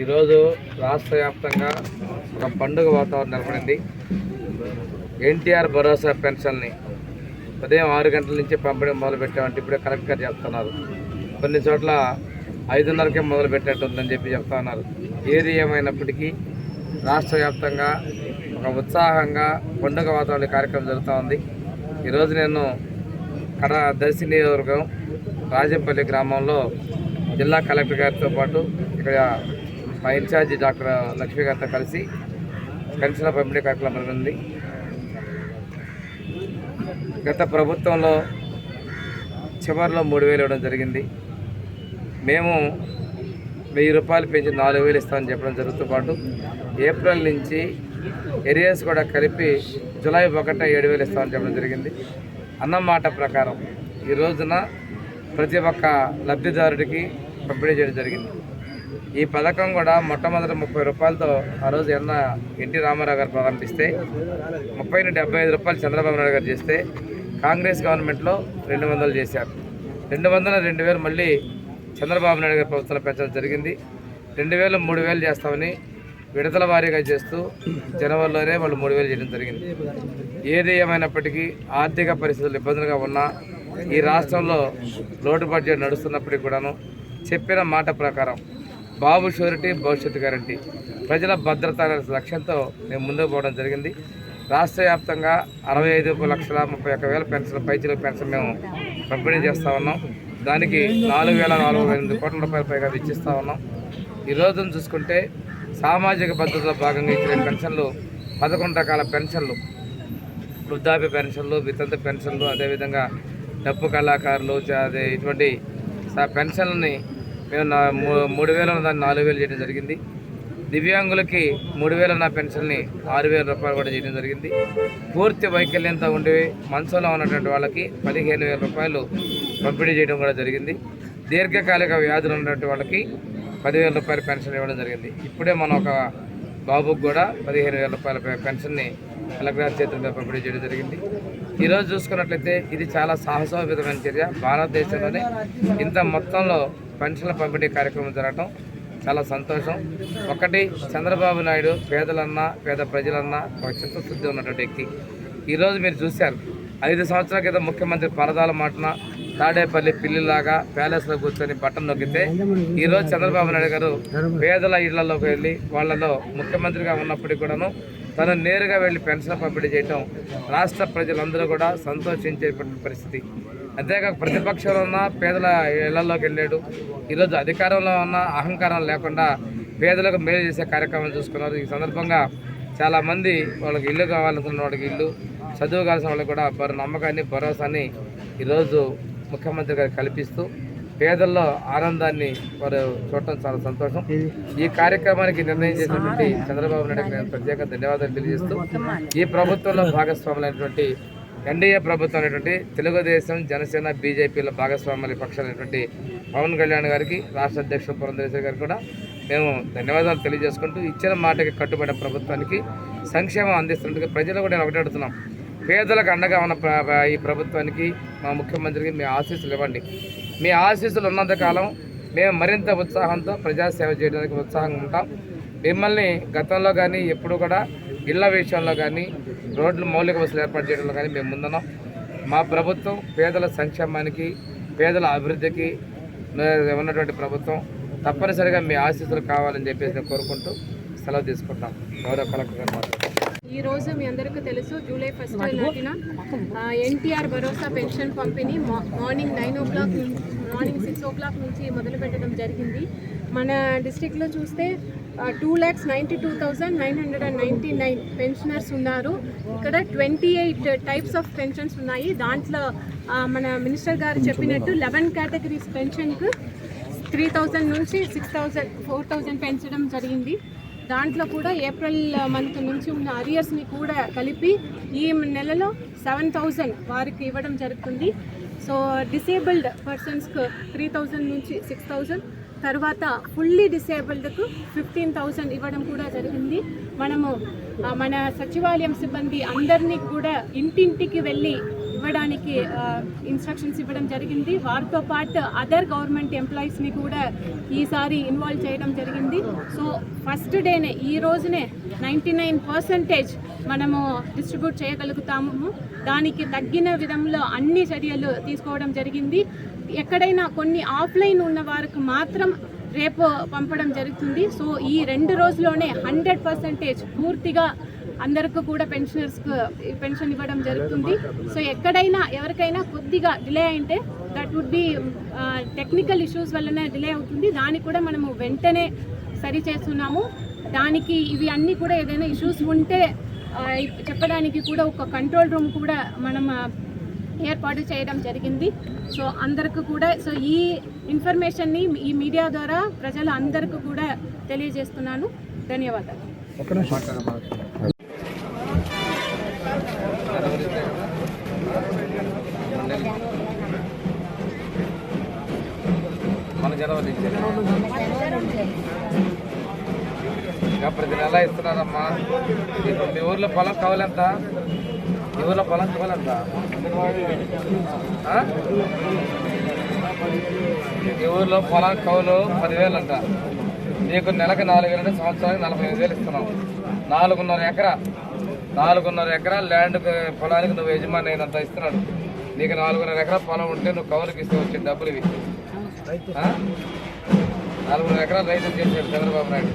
ఈరోజు రాష్ట్ర వ్యాప్తంగా ఒక పండుగ వాతావరణం నెలకొనింది ఎన్టీఆర్ భరోసా పెన్షన్ని ఉదయం ఆరు గంటల నుంచి పంపిణీ మొదలుపెట్టామంటే ఇప్పుడే కలెక్టర్ గారు చెప్తున్నారు. కొన్ని చోట్ల ఐదున్నరకే మొదలు పెట్టేట్టుందని చెప్పి చెప్తా ఉన్నారు. ఏది ఏమైనప్పటికీ రాష్ట్ర వ్యాప్తంగా ఒక ఉత్సాహంగా పండుగ వాతావరణ కార్యక్రమం జరుగుతూ ఉంది. ఈరోజు నేను కడ దర్శి నియోజకవర్గం రాజంపల్లి గ్రామంలో జిల్లా కలెక్టర్ గారితో పాటు ఇక్కడ మా ఇన్ఛార్జి డాక్టర్ లక్ష్మీ గారితో కలిసి పెన్షన్ల పంపిణీ కార్యక్రమం జరిగింది గత ప్రభుత్వంలో చివరిలో మూడు వేలు ఇవ్వడం జరిగింది. మేము వెయ్యి రూపాయలు పెంచి నాలుగు వేలు ఇస్తామని చెప్పడం జరుగుతూ పాటు ఏప్రిల్ నుంచి ఎరియర్స్ కూడా కలిపి జూలై ఒకట ఏడు వేలు ఇస్తామని చెప్పడం జరిగింది. అన్నమాట ప్రకారం ఈ రోజున ప్రతి ఒక్క లబ్ధిదారుడికి పంపిణీ చేయడం జరిగింది. ఈ పథకం కూడా మొట్టమొదటి ముప్పై రూపాయలతో ఆ రోజు ఎన్న ఎన్టీ రామారావు గారు ప్రారంభిస్తే ముప్పై నుండి డెబ్బై ఐదు రూపాయలు చంద్రబాబు నాయుడు గారు చేస్తే కాంగ్రెస్ గవర్నమెంట్లో రెండు వందలు చేశారు. రెండు వందల రెండు వేలు మళ్ళీ చంద్రబాబు నాయుడు గారి ప్రభుత్వంలో పెంచడం జరిగింది. రెండు వేలు మూడు వేలు చేస్తామని విడతల వారీగా చేస్తూ జనవరిలోనే వాళ్ళు మూడు వేలు చేయడం జరిగింది. ఏది ఏమైనప్పటికీ ఆర్థిక పరిస్థితులు ఇబ్బందులుగా ఉన్నా ఈ రాష్ట్రంలో లోటు బడ్జెట్ నడుస్తున్నప్పటికీ కూడాను చెప్పిన మాట ప్రకారం బాబు షూరిటీ భవిష్యత్తు గ్యారంటీ ప్రజల భద్రత అనే లక్ష్యంతో మేము ముందుకు పోవడం జరిగింది. రాష్ట్ర వ్యాప్తంగా అరవై ఐదు లక్షల ముప్పై ఒక్క వేల పెన్షన్ పైచీల పెన్షన్ మేము పంపిణీ చేస్తూ ఉన్నాం. దానికి నాలుగు వేల నాలుగు వేల ఎనిమిది కోట్ల రూపాయల పైగా ఇచ్చిస్తూ ఉన్నాం. ఈ రోజును చూసుకుంటే సామాజిక భద్రతలో భాగంగా ఇచ్చిన పెన్షన్లు పదకొండు రకాల పెన్షన్లు. వృద్ధాప్య పెన్షన్లు వితంత పెన్షన్లు అదేవిధంగా డప్పు కళాకారులు అదే ఇటువంటి పెన్షన్లని మేము నా మూ- మూడు వేల దాన్ని నాలుగు వేలు చేయడం జరిగింది. దివ్యాంగులకి మూడు వేల నా పెన్షన్ని ఆరు వేల రూపాయలు కూడా చేయడం జరిగింది. పూర్తి వైకల్యంతో ఉండి మంచంలో ఉన్నటువంటి వాళ్ళకి పదిహేను వేల రూపాయలు పంపిణీ చేయడం కూడా జరిగింది. దీర్ఘకాలిక వ్యాధులు ఉన్నటువంటి వాళ్ళకి పదివేల రూపాయల పెన్షన్ ఇవ్వడం జరిగింది. ఇప్పుడే మనం ఒక బాబుకు కూడా పదిహేను వేల రూపాయల పెన్షన్ని కలెక్టర్ గారి చేతుల మీద పంపిణీ చేయడం జరిగింది. ఈరోజు చూసుకున్నట్లయితే ఇది చాలా సాహసోపేతమైన చర్య. భారతదేశంలోనే ఇంత మొత్తంలో పెన్షన్ల పంపిణీ కార్యక్రమం జరగటం చాలా సంతోషం. ఒకటి చంద్రబాబు నాయుడు పేదలన్నా పేద ప్రజలన్నా ఒక చిత్తశుద్ధి ఉన్నటువంటి వ్యక్తి. ఈరోజు మీరు చూశారు. ఐదు సంవత్సరాల క్రితం ముఖ్యమంత్రి పరదాల మాటన తాడేపల్లి పిల్లిలాగా ప్యాలెస్లో కూర్చొని బట్టం నొక్కితే ఈరోజు చంద్రబాబు నాయుడు గారు పేదల ఇళ్ళలోకి వెళ్ళి వాళ్ళలో ముఖ్యమంత్రిగా ఉన్నప్పటికీ కూడాను తను నేరుగా వెళ్ళి పెన్షన్ పంపిణీ చేయటం రాష్ట్ర ప్రజలందరూ కూడా సంతోషించే పరిస్థితి. అంతేకాక ప్రతిపక్షంలో ఉన్న పేదల ఇళ్ళలోకి వెళ్ళాడు. ఈరోజు అధికారంలో ఉన్న అహంకారం లేకుండా పేదలకు మేలు చేసే కార్యక్రమం చూసుకున్నారు. ఈ సందర్భంగా చాలామంది వాళ్ళకి ఇల్లు కావాలనుకున్న వాళ్ళకి ఇల్లు చదువు కావాల్సిన వాళ్ళకి కూడా వారి నమ్మకాన్ని భరోసాని ఈరోజు ముఖ్యమంత్రి గారు కల్పిస్తూ పేదల్లో ఆనందాన్ని వారు చూడటం చాలా సంతోషం. ఈ కార్యక్రమానికి నిర్ణయం చేసినటువంటి చంద్రబాబు నాయుడు నేను ప్రత్యేక ధన్యవాదాలు తెలియజేస్తూ ఈ ప్రభుత్వంలో భాగస్వాములైనటువంటి ఎన్డీఏ ప్రభుత్వం అనేటువంటి తెలుగుదేశం జనసేన బీజేపీల భాగస్వామ్య పక్షాలైనటువంటి పవన్ కళ్యాణ్ గారికి రాష్ట్ర అధ్యక్షుడు పురంధరేశ్వరి గారికి కూడా మేము ధన్యవాదాలు తెలియజేసుకుంటూ ఇచ్చిన మాటకి కట్టుబడిన ప్రభుత్వానికి సంక్షేమం అందిస్తున్నట్టుగా ప్రజలు కూడా నేను ఒకటి అడుగుతున్నాం. పేదలకు అండగా ఉన్న ఈ ప్రభుత్వానికి మా ముఖ్యమంత్రికి మీ ఆశీస్సులు ఇవ్వండి. మీ ఆశీస్సులు ఉన్నంత కాలం మేము మరింత ఉత్సాహంతో ప్రజాసేవ చేయడానికి ఉత్సాహంగా ఉంటాం. మిమ్మల్ని గతంలో కానీ ఎప్పుడు కూడా ఇళ్ళ విషయంలో కానీ రోడ్లు మౌలిక వసతులు ఏర్పాటు చేయడంలో కానీ మేము ముందున్నాం. మా ప్రభుత్వం పేదల సంక్షేమానికి పేదల అభివృద్ధికి ఉన్నటువంటి ప్రభుత్వం తప్పనిసరిగా మీ ఆశీస్సులు కావాలని చెప్పేసి నేను కోరుకుంటూ సెలవు తీసుకుంటాం. గౌరవ కలెక్టర్ గారు ఈ రోజు మీ అందరికీ తెలుసు జూలై ఫస్ట్ నాటిన ఎన్టీఆర్ భరోసా పెన్షన్ పంపిణీ మా- మార్నింగ్ నైన్ ఓ క్లాక్ నుంచి మార్నింగ్ సిక్స్ ఓ క్లాక్ నుంచి మొదలు పెట్టడం జరిగింది. మన డిస్టిక్లో చూస్తే two lakhs ninety two thousand nine hundred and ninety nine pensioners ఉన్నారు. ఇక్కడ twenty eight types of pensions ఉన్నాయి. దాంట్లో మన మినిస్టర్ గారు చెప్పినట్టు లెవెన్ కేటగిరీస్ పెన్షన్కు త్రీ థౌజండ్ నుంచి సిక్స్ థౌజండ్ ఫోర్ థౌజండ్ పెంచడం జరిగింది. దాంట్లో కూడా ఏప్రిల్ మంత్ నుంచి ఉన్న అరియర్స్ని కూడా కలిపి ఈ నెలలో సెవెన్ థౌజండ్ వారికి ఇవ్వడం జరుగుతుంది. సో డిసేబుల్డ్ పర్సన్స్కి త్రీ థౌజండ్ నుంచి సిక్స్ థౌజండ్ తర్వాత ఫుల్లీ డిసేబుల్డ్కు ఫిఫ్టీన్ థౌజండ్ ఇవ్వడం కూడా జరిగింది. మనము మన సచివాలయం సిబ్బంది అందరినీ కూడా ఇంటింటికి వెళ్ళి ఇవ్వడానికి ఇన్స్ట్రక్షన్స్ ఇవ్వడం జరిగింది. వారితో పాటు అదర్ గవర్నమెంట్ ఎంప్లాయీస్ని కూడా ఈసారి ఇన్వాల్వ్ చేయడం జరిగింది. సో ఫస్ట్ డేనే ఈ రోజునే నైంటీ నైన్ పర్సెంటేజ్ మనము డిస్ట్రిబ్యూట్ చేయగలుగుతాము. దానికి తగ్గిన విధంలో అన్ని చర్యలు తీసుకోవడం జరిగింది. ఎక్కడైనా కొన్ని ఆఫ్లైన్ ఉన్న వారికి మాత్రం రేపు పంపడం జరుగుతుంది. సో ఈ రెండు రోజుల్లోనే హండ్రెడ్ పర్సెంటేజ్ పూర్తిగా అందరికీ కూడా పెన్షనర్స్కు పెన్షన్ ఇవ్వడం జరుగుతుంది. సో ఎక్కడైనా ఎవరికైనా కొద్దిగా డిలే అయితే that would be technical issues వల్లనే డిలే అవుతుంది. దాన్ని కూడా మనము వెంటనే సరి చేస్తున్నాము. దానికి ఇవి అన్నీ కూడా ఏదైనా ఇష్యూస్ ఉంటే చెప్పడానికి కూడా ఒక కంట్రోల్ రూమ్ కూడా మనం ఏర్పాటు చేయడం జరిగింది. సో అందరికి కూడా సో ఈ ఇన్ఫర్మేషన్ని ఈ మీడియా ద్వారా ప్రజలు అందరికీ కూడా తెలియజేస్తున్నాను. ధన్యవాదాలు. మన జనవరి ప్రతి నెల ఇస్తున్నారమ్మా. మీ ఊర్లో పొలం కావాలంత మీ పొలం ఇవ్వాలంట ఈ ఊర్లో పొలం కౌలు పదివేలు అంట. నీకు నెలకు నాలుగు వేలు అంటే సంవత్సరానికి నలభై ఐదు వేలు ఇస్తున్నాం. నాలుగున్నర ఎకరా. నాలుగున్నర ఎకరా ల్యాండ్ పొలానికి నువ్వు యజమాని అయినంత ఇస్తున్నాడు. నీకు నాలుగున్నర ఎకరా పొలం ఉంటే నువ్వు కౌలుకి ఇస్తే వచ్చే డబ్బులు ఇవి. నాలుగున్నర ఎకరాలు రైతులు చేశాడు చంద్రబాబు నాయుడు.